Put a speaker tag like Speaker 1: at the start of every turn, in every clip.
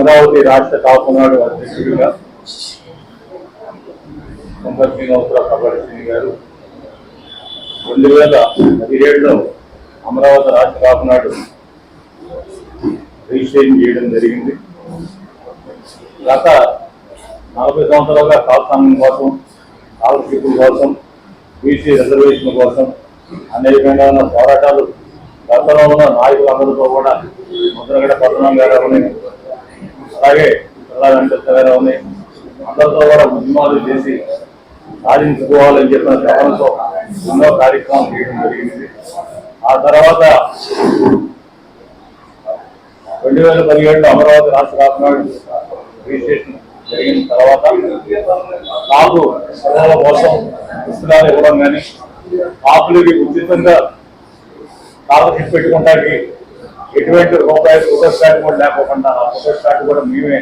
Speaker 1: అమరావతి రాష్ట్ర కాపునాడు అధ్యక్షుడిగా కొంపర్ శ్రీనివాసరావు కబడ్డీ గారు రెండు వేల పదిహేడులో అమరావతి రాష్ట్ర కాపునాడు రిజిస్ట్రేషన్ చేయడం జరిగింది. గత నలభై సంవత్సరాలుగా కాపు కోసం కాలక్షేపుల కోసం బీసీ రిజర్వేషన్ కోసం అనేకమైన పోరాటాలు గతంలో ఉన్న నాయకులందరితో కూడా ముద్రగడ పద్మనాభం గారు అలాగే చాలా వెంకటేశ్వర గారు అందరితో కూడా ఉద్యమాలు చేసి సాధించుకోవాలని చెప్పిన తపనతో ఎన్నో కార్యక్రమం చేయడం జరిగింది. ఆ తర్వాత రెండు వేల పదిహేడులో అమరావతి రాష్ట్ర రాష్ట్రాలు రిజిస్ట్రేషన్ జరిగిన తర్వాత నాకు ప్రజల కోసం పుస్తకాలు ఇవ్వడం కానీ ఆకులకి ఉచితంగా స్కాలర్షిప్ పెట్టుకోవడానికి ఎటువంటి రూపాయలు ఫోటో స్టాట్ కూడా లేకోకుండా ఆ ఫోటో స్టాట్ కూడా మేమే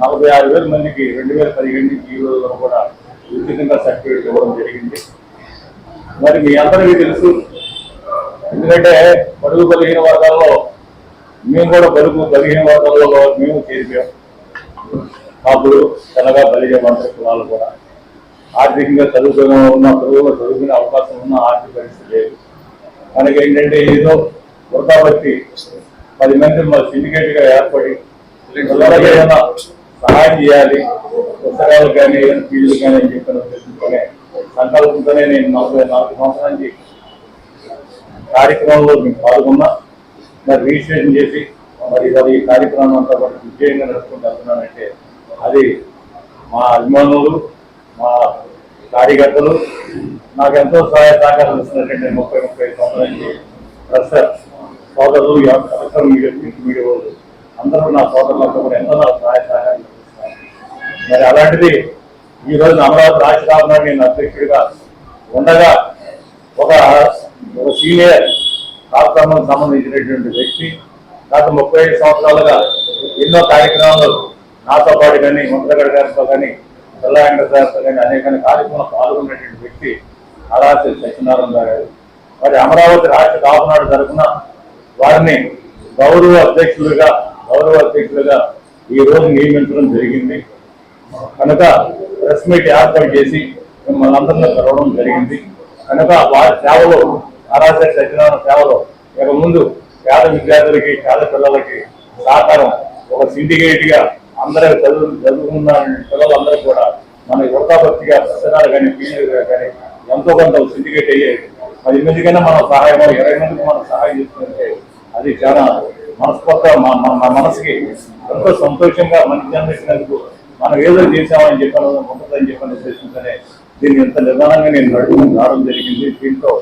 Speaker 1: నలభై ఆరు వేల మందికి రెండు వేల పదిహేడు నుంచి ఈ రోజులో కూడా ఉచితంగా సర్టిఫికేట్ ఇవ్వడం జరిగింది. మరి మీ అందరికీ తెలుసు ఎందుకంటే బడుగు బలిహీన వర్గాల్లో మేము కూడా బడుగు బలిహీన వర్గాల్లో మేము చేరిపోయాం. అప్పుడు తెల్లగా బలిగే మంత్రి కులాలు కూడా ఆర్థికంగా చదువుకునే ఉన్న చదువులో చదువుకునే అవకాశం ఉన్న ఆర్థిక పరిస్థితి లేదు. మనకి ఏంటంటే ఏదో వృతాపత్తి పది మంది మా సిండికేట్గా ఏర్పడి ఏదైనా సహాయం చేయాలి పుస్తకాలు కానీ ఏదైనా కానీ అని చెప్పిన ఉద్దేశంతోనే సంకల్పంతోనే నేను నలభై నాలుగు సంవత్సరాల నుంచి కార్యక్రమంలో మేము పాల్గొన్నా మరి రిజిస్ట్రేషన్ చేసి మరి మరి ఈ కార్యక్రమం అంతా కూడా విజయంగా నడుచుకుంటూ వెళ్తున్నానంటే అది మా అభిమానులు మా కార్యకర్తలు నాకు ఎంతో సహాయ సహకారం ఇస్తున్నటువంటి ముప్పై ముప్పై ఐదు సంవత్సరాల నుంచి ప్రొఫెసర్ ఈ అవసరం మీడియా ప్రింట్ మీడియా వాళ్ళు అందరూ నా సోదరులంతా కూడా ఎంతో నాకు సహాయ సహాయాలు మరి అలాంటిది ఈ రోజు అమరావతి రాష్ట్రాలను నేను అధ్యక్షుడిగా ఉండగా ఒక ఒక సీనియర్ రాష్ట్రానికి సంబంధించినటువంటి వ్యక్తి గత ముప్పై ఐదు సంవత్సరాలుగా ఎన్నో కార్యక్రమాలు నాతో పాటు కానీ ముద్రగడ గారితో కానీ పిల్ల గారితో కానీ అనేక కార్యక్రమాలు పాల్గొన్నటువంటి వ్యక్తి అలాసి సత్యనారాయణ గారు మరి అమరావతి రాష్ట్ర కాపునాడు తరఫున వారిని గౌరవ అధ్యక్షులుగా గౌరవ అధ్యక్షులుగా ఈ రోజు నియమించడం జరిగింది. కనుక ప్రెస్ మీట్ ఏర్పాటు చేసి మిమ్మల్ని అందరినీ కలవడం జరిగింది. కనుక వారి సేవలో నారాయణ సత్యనారాయణ సేవలో ఇక ముందు పేద విద్యార్థులకి పేద పిల్లలకి సహకారం ఒక సిండికేట్గా అందరూ చదువు చదువుకున్న పిల్లలందరూ కూడా మన వృతాభక్తిగా పుస్తకాలు కానీ పీజీలుగా కానీ ఎంతో కొంత సిండికేట్ అయ్యేది మరి ఎందుకైనా మనం సహాయం ఇరవై మందికి మనం సహాయం చేస్తుంటే అది చాలా మనస్ఫూర్తిగా మన- మన మనసుకి ఎంతో సంతోషంగా మంచి జన్మించినందుకు మనం ఏదో చేసామని చెప్పాను ఉంటుందని చెప్పని ఉద్దేశంతోనే దీన్ని ఎంత నిదానంగా నేను నడుపుకుని రావడం జరిగింది. దీంట్లో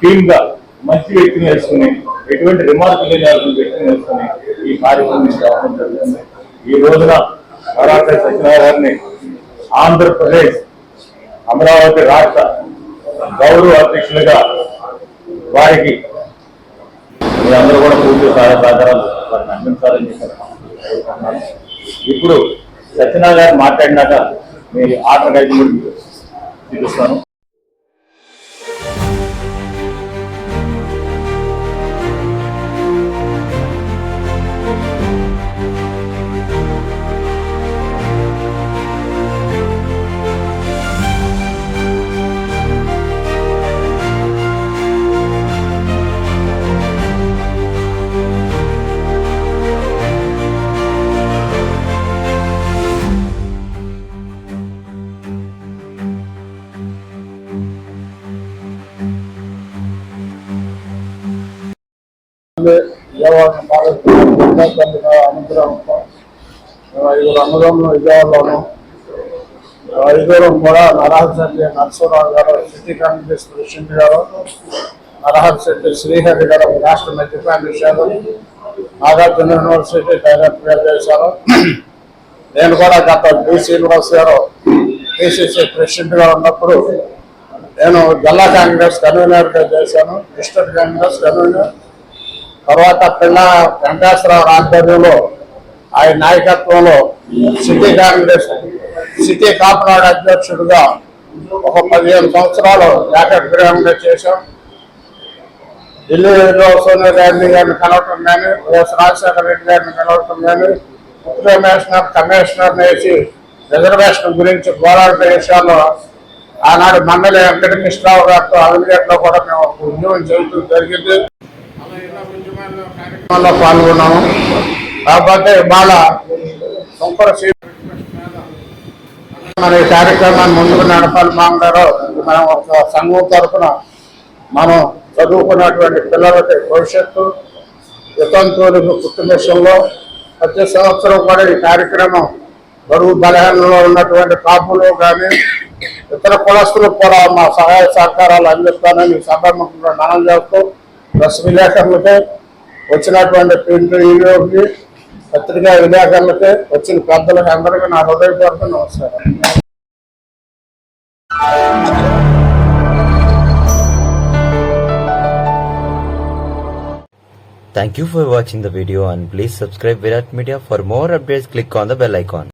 Speaker 1: టీమ్గా మంచి వ్యక్తిని వేసుకుని ఎటువంటి రిమార్క్ లేని వ్యక్తిని వేసుకుని ఈ కార్యక్రమం రావడం జరుగుతుంది ఈ రోజున కరాటే సత్యనారాయణని ఆంధ్రప్రదేశ్ అమరావతి రాష్ట్ర గౌరవ అధ్యక్షులుగా వారికి మీ అందరూ కూడా పూర్తి సహాయ సహకారాలు వారిని అందించాలని చెప్పి ఇప్పుడు సత్యనారాయణ గారు మాట్లాడినాక మీ ఆర్డర్ అయితే కూడా చూపిస్తాను.
Speaker 2: రంగంలో విజయవాడలోను ఐదుగురం కూడా నరహర్ శెట్టి నరసింహరావు గారు సిటీ కాంగ్రెస్ ప్రెసిడెంట్ గారు నరహర్ శెట్టి శ్రీహరి గారు రాష్ట్ర మధ్యప్రాంత చేశారు. నాగార్జున యూనివర్సిటీ డైరెక్టర్ గారు చేశారు. నేను కూడా గత బీసీ యూనివర్సిటీ గారు పిసిసి ప్రెసిడెంట్ గారు ఉన్నప్పుడు నేను జిల్లా కాంగ్రెస్ కన్వీనర్గా చేశాను డిస్ట్రిక్ట్ కాంగ్రెస్ కన్వీనర్. తర్వాత పిల్ల వెంకటేశ్వరరావు ఆధ్వర్యంలో ఆయన నాయకత్వంలో సిటీ కాంగ్రెస్ సిటీ కాపునాడు అధ్యక్షుడిగా ఒక పదిహేను సంవత్సరాలు ఏకగ్రహంగా చేశాం. ఢిల్లీలో సోనియా గాంధీ గారిని కలవటం కానీ వైఎస్ రాజశేఖర రెడ్డి గారిని కలవటం కానీ కమిషనర్ కమిషనర్ వేసి రిజర్వేషన్ గురించి పోరాట విషయాల్లో ఆనాడు మండలి వెంకటకృష్ణరావు గారితో అవినగట్లో కూడా మేము ఒక ఉద్యమం చేయడం జరిగింది. అలా ఎన్నో ఉద్యమాల్లో కార్యక్రమాల్లో పాల్గొన్నాము. కాకపోతే ఇవాళ సొంపర మన ఈ కార్యక్రమాన్ని ముందుకు నడపాలి మామగారు. మనం ఒక సంఘం తరఫున మనం చదువుకున్నటువంటి పిల్లలకి భవిష్యత్తు వితంతువులకు పుట్టిన విషయంలో ప్రతి సంవత్సరం కూడా ఈ కార్యక్రమం బరువు బలహీనలో ఉన్నటువంటి కాపులు కానీ ఇతర కులస్తులకు కూడా మా సహాయ సహకారాలు అందిస్తానని సభాముఖంగా మనం చేస్తూ ప్రెస్ విలేకరులకి వచ్చినటువంటి ప్రింట్ వీడియోకి పత్రికా విలేకరులకి వచ్చిన పెద్దలకి అందరికీ నా హృదయపూర్వక నమస్కారం
Speaker 3: Thank you for watching the video and please subscribe Virat Media for more updates click on the bell icon.